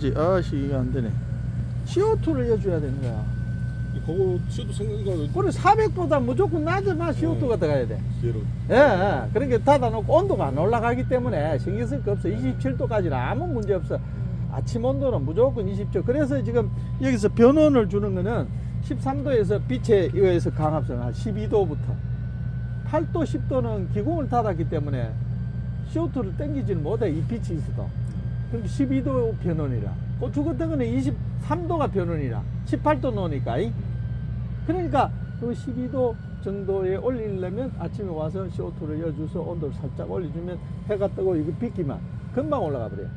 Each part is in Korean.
해야지. 아씨 이게 안 되네. CO2를 해줘야 되는 거야. 그거 시도 생각가 그래 400보다 무조건 낮아만 CO2가 들어가야 돼. 얘로 예, 예. 그러니까 닫아놓고 온도가 안 올라가기 때문에 신경 쓸거 없어. 27도까지는 아무 문제 없어. 아침 온도는 무조건 20도. 그래서 지금 여기서 변원을 주는 거는 13도에서 빛에 의해서 강압성 한 12도부터 8도, 10도는 기공을 닫았기 때문에 CO2를 땡기지는 못해. 이 빛이 있어도. 그러니까 12도 변원이라. 고추 같은 거는 23도가 변원이라. 18도 놓으니까. 이. 그러니까 그 12도 정도에 올리려면 아침에 와서 CO2를 열어줘서 온도를 살짝 올려주면 해가 뜨고 이거 비기만 금방 올라가 버려요.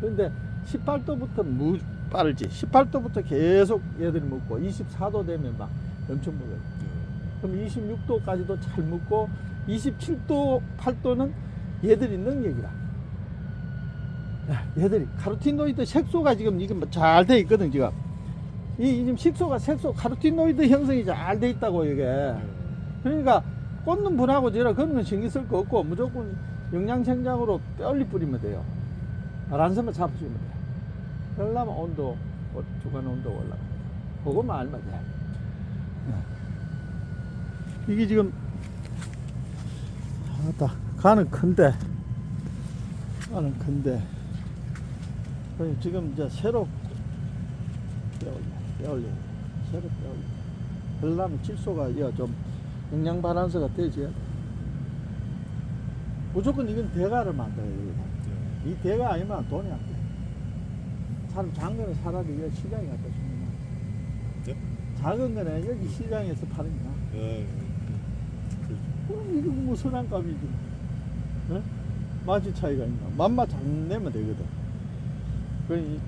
그런데 18도부터 무 빠르지. 18도부터 계속 얘들이 먹고 24도 되면 막 엄청 먹어요. 그럼 26도까지도 잘 먹고 27도, 8도는 얘들이 능력이라. 야, 얘들이 카로티노이드 색소가 지금 이게 뭐잘돼 있거든 지금. 이 이 지금 식소가 색소 카로티노이드 형성이 잘 돼 있다고 이게. 그러니까 꽂는 분하고 저라 그런 건 신경 쓸 거 없고 무조건 영양생장으로 빨리 뿌리면 돼요. 란섬을 잡아주면 돼요. 그러려면 온도, 어, 주간 온도 올라가. 그것만 알면 돼. 예. 이게 지금, 아따, 간은 큰데, 간은 큰데, 지금 이제 새로 빼올려, 빼올려, 새로 빼올려. 그러려면 질소가 이거 좀 영양 바란스가 되지. 무조건 이건 대가를 만들어야 되거든. 이 대가 아니면 돈이 안 돼. 사람 작은 이거 시장에 갖다 주는 네? 거야. 작은 거는 여기 시장에서 파는 거야. 예. 그럼 이거 뭐 선한값이지. 어? 맛이 차이가 있나. 맛만 잘 내면 되거든. 그러니,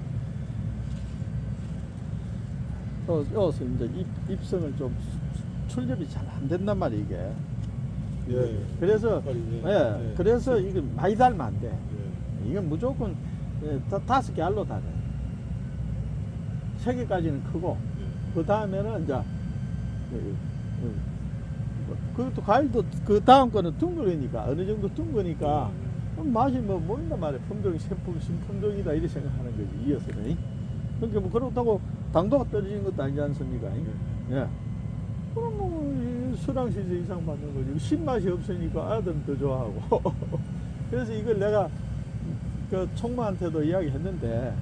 또 여기서 이제 입, 입성을 좀 수- 출nhập 잘안 된단 말이야, 이게. 예. 그래서, 예. 예, 예. 그래서 이거 많이 달면 안 돼. 예. 이건 무조건 예, 다, 다섯 개 알로 달아요. 세 개까지는 크고, 그 다음에는 이제, 그, 그, 뭐, 그것도 과일도 그 다음 거는 둥그러니까, 어느 정도 둥그니까, 그럼 맛이 뭐, 모른단 말이야. 품종이 생품, 신품종이다, 이렇게 생각하는 거지, 이어서는. 그러니까 뭐, 그렇다고 당도가 떨어지는 것도 아니지 않습니까? 예. 그럼 뭐, 이 수량시세 이상 받는 거지. 신맛이 없으니까 아들은 더 좋아하고. 그래서 이걸 내가 그 총무한테도 이야기했는데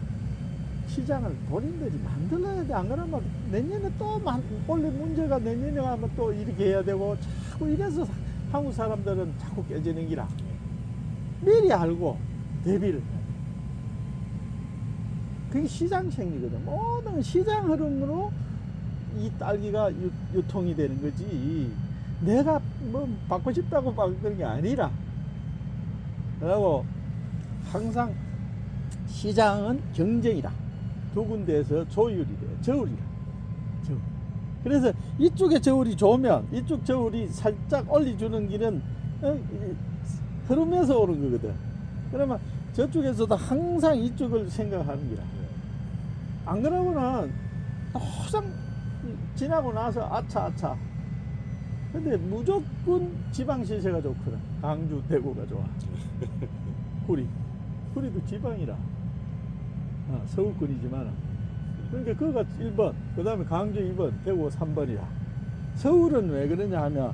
시장을 본인들이 만들어야 돼. 안 그러면 내년에 또 만, 원래 문제가 내년에 하면 또 이렇게 해야 되고 자꾸 이래서 사- 한국 사람들은 자꾸 깨지는 기라. 미리 알고 대비를. 해. 그게 시장 생리거든. 모든 시장 흐름으로 이 딸기가 유, 유통이 되는 거지. 내가 뭐 받고 싶다고 받는 게 아니라. 그리고 항상 시장은 경쟁이다. 두 군데에서 조율이 돼. 저울이다. 저울. 그래서 이쪽에 저울이 좋으면 이쪽 저울이 살짝 올려주는 길은 어, 이- 흐르면서 오는 거거든. 그러면 저쪽에서도 항상 이쪽을 생각하는 기라. 안 그러고는 항상 지나고 나서 아차 아차. 근데 무조건 지방 시세가 좋거든. 강주, 대구가 좋아. 구리. 구리도 지방이라. 아, 서울권이지만. 그러니까 그거가 1번, 그 다음에 강주 2번, 대구 3번이라. 서울은 왜 그러냐 하면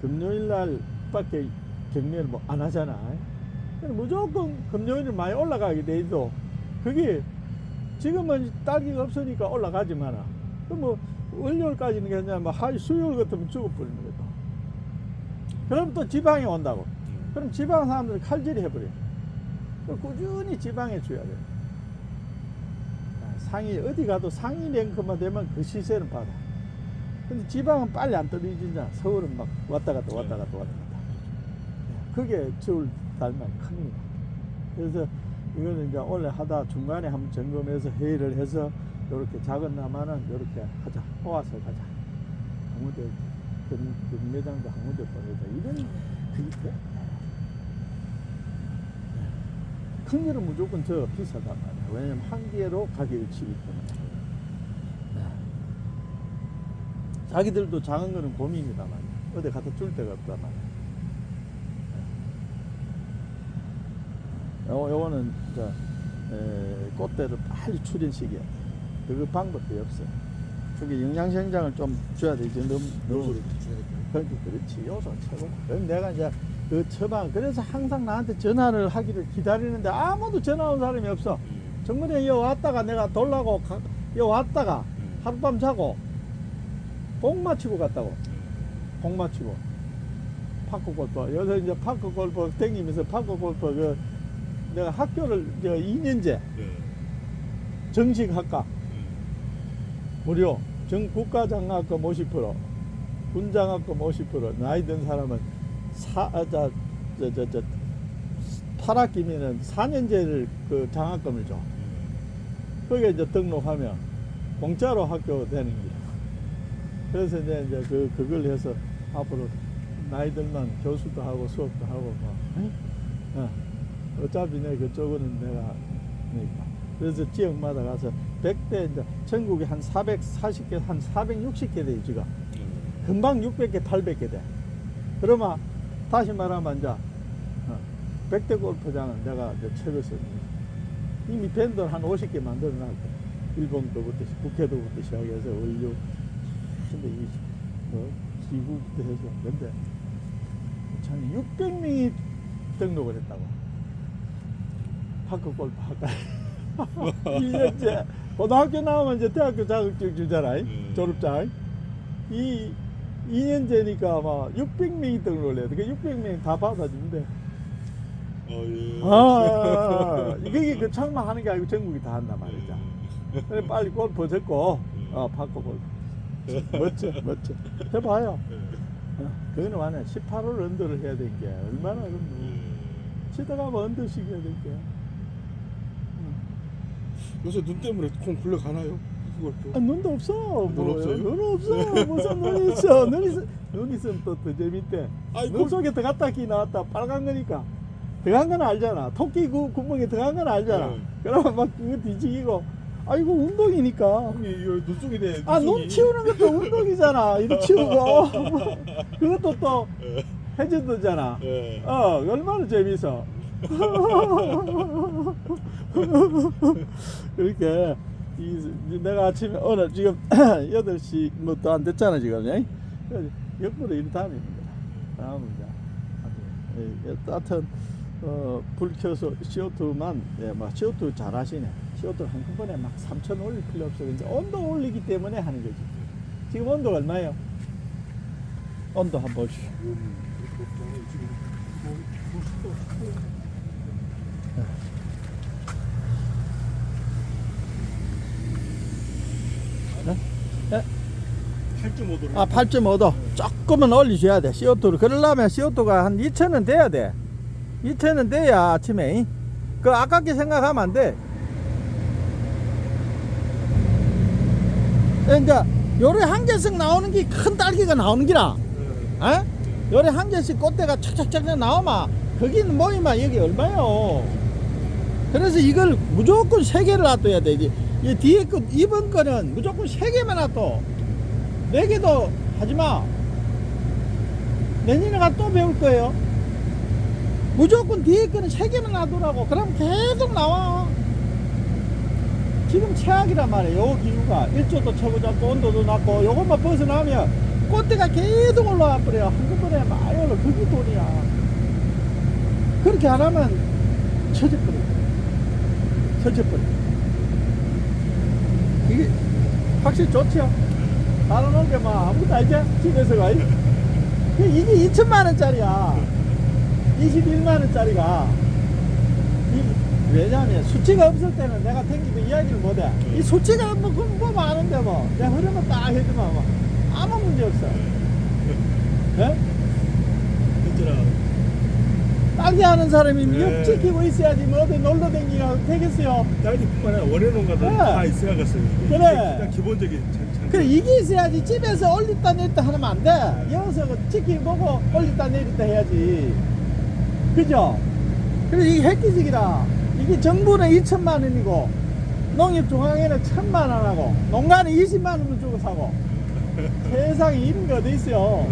금요일 날 밖에 경매를 뭐 안 하잖아. 무조건 금요일은 많이 올라가게 돼 있어. 그게 지금은 딸기가 없으니까 올라가지만 그럼 뭐 월요일까지는 괜찮아. 뭐 하루 수요일 같으면 죽어버리는 거다. 그럼 또 지방에 온다고. 그럼 지방 사람들이 칼질이 해버려. 꾸준히 지방에 줘야 돼. 아, 상위, 어디 가도 상위 랭크만 되면 그 시세는 받아. 근데 지방은 빨리 안 떨어지잖아. 서울은 막 왔다 갔다 왔다 갔다 왔다 갔다. 그게 서울 달만 큽니다. 그래서 이거는 이제 원래 하다 중간에 한번 점검해서 회의를 해서 이렇게 작은 나마는 이렇게 하자. 모아서 가자. 아무데 금, 금매장도 아무데 보내자. 이런 그게 돼. 큰 거는 무조건 저 비싸단 말이야. 왜냐면 한 개로 가격을 치기 때문에. 네. 자기들도 작은 거는 고민이다 말이야. 어디 갖다 줄 데가 없단 말이야. 요, 요거는 이제 에, 꽃대를 빨리 출현시켜야 돼. 그 방법이 없어. 그게 영양생장을 좀 줘야 되지. 너무 너무? 그러니까 그렇지 요소 최고. 그럼 내가 이제 그 처방 그래서 항상 나한테 전화를 하기를 기다리는데 아무도 전화 온 사람이 없어. 음. 정문에 여 왔다가 내가 돌라고 가, 여 왔다가 음. 하룻밤 자고 공 마치고 갔다고 공 마치고 파크 골프 요새 이제 파크 골프 댕기면서 파크 골프 그 내가 학교를 저 2년제 네. 정식 학과 음. 무료 정 국가 장학금 50% 군장학금 50% 나이 든 사람은 사저저 저 저, 8학기면은 4년제를 그 장학금을 줘. 음. 거기에 이제 등록하면 공짜로 학교 되는 거야. 그래서 이제, 이제 그, 그걸 해서 앞으로 나이 들만 교수도 하고 수업도 하고 뭐. 응? 어. 어차피 내 그쪽은 내가 그러니까. 그래서 지역마다 가서 100대 이제 전국에 한 440개, 한 460개 돼 지금. 음. 금방 600개, 800개 돼. 그러면 다시 말하면 이제 어, 100대 골프장은 내가 이제 최고서 이미 밴드를 한 50개 만들어 놨고 일본 거부터 북해도부터 시작해서 원료 근데 이 뭐, 기구부터 해서 근데 참 600명이 등록을 했다고 파크 골프 학과에 2년째 고등학교 나오면 이제 대학교 자격증 주잖아 음. 졸업장 이 2년째니까 아마 600명이 등록을 해야 돼. 그 600명 다 받아준대. 어, 예. 아, 이게 그 창만 하는 게 아니고 전국이 다 한단 말이죠. 음. 그래 빨리 골프 듣고, 어, 바꿔 골프. 멋져, 멋져. 해봐요. 네. 어, 그거는 완전 18홀 언더를 해야 될 게 얼마나 그럼 음. 치다가 뭐 언더씩 해야 될 게. 요새 눈 때문에 콩 굴러가나요? 아, 눈도 없어. 뭐, 없어요? 눈 없어. 무슨 눈이 있어. 눈 있어. 눈 있으면 또 더 재밌대. 아이, 눈 뭘- 속에 들어갔다 키 나왔다 빨간 거니까 들어간 건 알잖아. 토끼 구, 구멍에 들어간 건 알잖아. 네. 그러면 막 그거 뒤지기고 아 이거 운동이니까. 형이 이거 눈 속에 대. 아 눈 치우는 것도 운동이잖아. 이거 치우고 그것도 또 예. 해저드잖아. 예. 어 얼마나 재밌어. 이, 이 내가 아침에 오늘 지금 8시 뭐또 안 됐잖아 지금. 예? 거야 다음은 이제 아주, 예, 따뜻한 어, 불 켜서 CO2만 예, 막 CO2 잘 하시네. CO2 한꺼번에 막 3천 올릴 필요 없어. 이제 온도 올리기 때문에 하는 거지. 지금 온도가 얼마예요? 온도 한번 보시오 음, 그렇게 지금 뭐, 뭐 습도, 습도. 예? 8.5도로. 아, 8.5도. 조금은 올리셔야 돼. CO2를. 그러려면 CO2가 한 2,000은 돼야 돼. 2,000은 돼야 아침에. 그 아깝게 생각하면 안 돼. 그러니까 요래 한 개씩 나오는 게 큰 딸기가 나오는 기라. 예. 어? 요래 한 개씩 꽃대가 착착착 나오면 거기는 모이면 여기 얼마요? 그래서 이걸 무조건 세 개를 놔둬야 돼. 이 뒤에 거 이번 거는 무조건 세 개만 놔둬. 네 개도 하지 마. 내년에 가또 배울 거예요. 무조건 뒤에 거는 세 개만 놔두라고. 그럼 계속 나와. 지금 최악이란 말이에요. 요 기후가 일조도 최고 잡고 온도도 낮고 요것만 벗어나면 꽃대가 계속 올라와 버려요. 한꺼번에 많이 올라. 그게 돈이야. 그렇게 안 하면 처져버려. 처져버려. 이게 확실히 좋죠. 다른 온게 뭐 아무것도 알지? 집에서 가. 이게 2천만 원짜리야. 21만 원짜리가. 이- 왜냐하면 수치가 없을 때는 내가 탱기도 이야기를 못 해. 이 수치가 뭐, 그, 뭐 많은데 뭐. 내가 흐르면 딱 해주면 뭐. 아무 문제 없어. 예? 딸기 하는 사람이 네. 육 지키고 있어야지 뭐 어디 놀러 다니가 되겠어요. 딸기 뿐만 아니라 원예농가도 네. 다 있어야겠어요. 그래. 일단 기본적인. 그래 이게 있어야지 집에서 올렸다 내렸다 하면 안 돼. 여기서 그 지키보고 올렸다 내렸다 해야지. 그죠? 그래 이게 획기적이라. 이게 정부는 2천만 원이고 농협중앙회는 천만 원하고 농가는 20만 원을 주고 사고 세상에 이런 게 어디 있어요.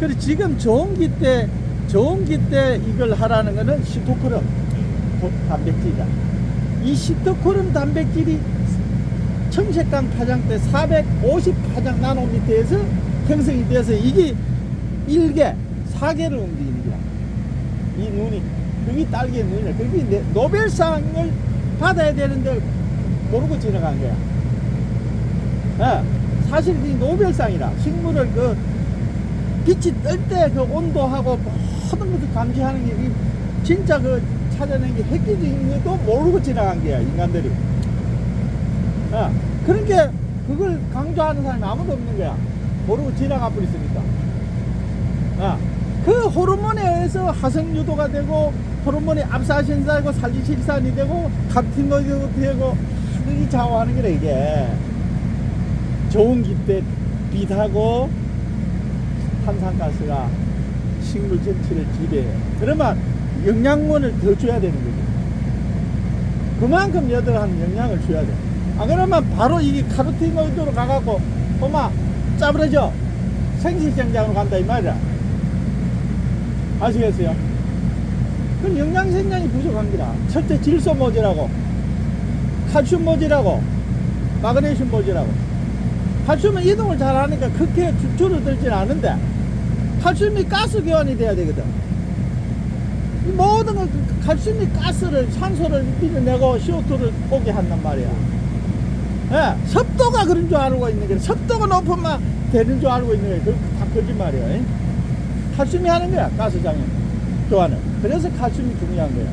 그래 지금 저온기 때 저온기 때 이걸 하라는 거는 19% 단백질이다. 이 시트코름 단백질이 청색강 파장대 450 파장 나노미터에서 형성이 돼서 이게 1개, 4개를 움직이는 거야. 이 눈이. 그게 딸기의 눈이야. 그게 내- 노벨상을 받아야 되는데 모르고 지나간 거야. 예, 사실 이 노벨상이라 식물을 그 빛이 뜰 때 그 온도하고 모든 것을 감지하는 게 이- 진짜 그 찾아낸 게 획기적인 것도 모르고 지나간 거야 인간들이. 게 그걸 강조하는 사람이 아무도 없는 거야. 모르고 지나가 버렸으니까. 아, 그 호르몬에 의해서 화성 유도가 되고 호르몬이 압사신사고 살리실산이 되고 갑틴노이도 되고 그게 좌우하는 거래 이게 좋은 기때 빛하고 탄산가스가 식물 전체를 지배해 그러면 영양분을 더 줘야 되는 거지 그만큼 여들한 영양을 줘야 돼. 아 그러면 바로 이게 카로티노이드로 가갖고 엄마 짜부러져 생식장장으로 간다 이 말이야. 아시겠어요? 그럼 영양생량이 부족한 기라. 첫째 질소 모자라고, 칼슘 모자라고, 마그네슘 모자라고. 칼슘은 이동을 잘 하니까 그렇게 주- 줄어들진 않은데 칼슘이 가스 교환이 돼야 되거든. 이 모든 걸 그- 칼슘이 가스를 산소를 밀어내고 CO2를 오게 한단 말이야. 예, 습도가 그런 줄 알고 있는 거야. 습도가 높으면 되는 줄 알고 있는 거야. 그다 거짓말이야. 예? 칼슘이 하는 거야. 가스장애 교환을. 그래서 칼슘이 중요한 거야.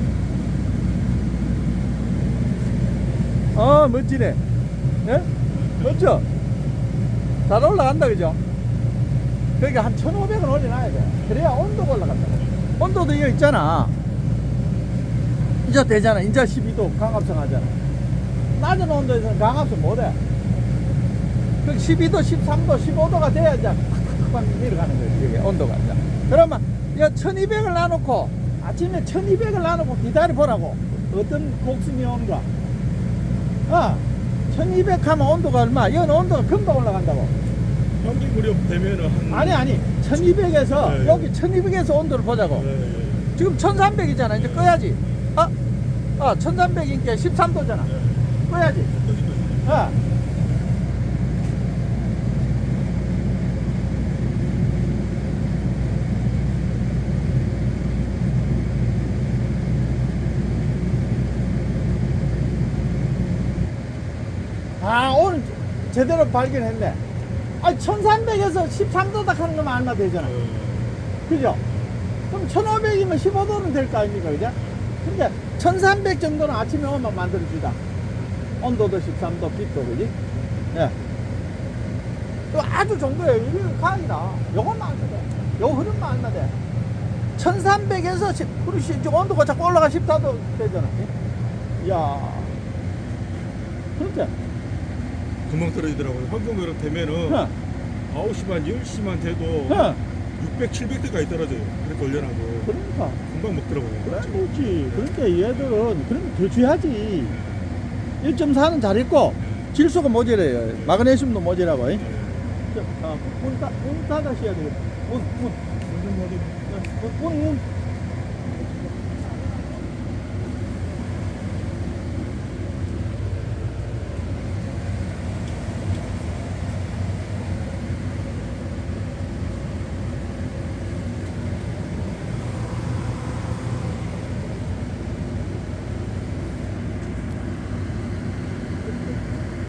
어, 멋지네. 예? 멋져. 잘 올라간다, 그죠? 그러니까 한 1500은 올려놔야 돼. 그래야 온도가 올라간다. 온도도 이거 있잖아. 이제 되잖아. 이제 12도 강압성 하잖아. 낮은 온도에서는 강압성 못해. 그 12도, 13도, 15도가 돼야 이제 팍팍팍 내려가는 거지, 이게 온도가. 이제. 그러면, 이 1200을 놔놓고, 아침에 1200을 놔놓고 기다려 보라고. 어떤 곡순이 오는가. 어, 1200 하면 온도가 얼마? 이건 온도가 금방 올라간다고. 현기 무렵 되면은 한 아니, 아니. 1200에서, 네. 여기 1200에서 온도를 보자고. 예, 예. 지금 1300이잖아. 이제 꺼야지. 아, 아, 1300이니까 13도잖아. 예. 꺼야지. 어. 아, 오늘 제대로 발견했네. 아, 1300에서 13도 딱 하는 거면 얼마 되잖아. 예. 그죠? 그럼 1500이면 15도는 될 거 아닙니까? 그죠? 그러니까 1300 정도는 아침에 오면 만들어주다. 온도도 13도, 빛도, 그지? 예. 이거 아주 정도예요. 이거 과학이다. 요것만 알면 돼. 요 흐름만 알면 돼. 1300에서 10, 그렇지. 이제 온도가 자꾸 올라가 14도 되잖아. 예? 이야. 그렇게. 금방 떨어지더라고요. 무렵 되면은 어, 9시 반, 10시 만 돼도 어. 600, 700대까지 떨어져요. 그렇게 올려놔도 그러니까. 금방 먹더라고요. 그래, 그렇지. 그러니까 얘들은, 그러면 더 줘야지. 1.4는 잘했고, 질소가 모자라요. 마그네슘도 모자라고. 잉? 예. 저, 아, 문, 닫, 문 닫아셔야 되겠다. 문, 문. 뭐 문, 문, 문.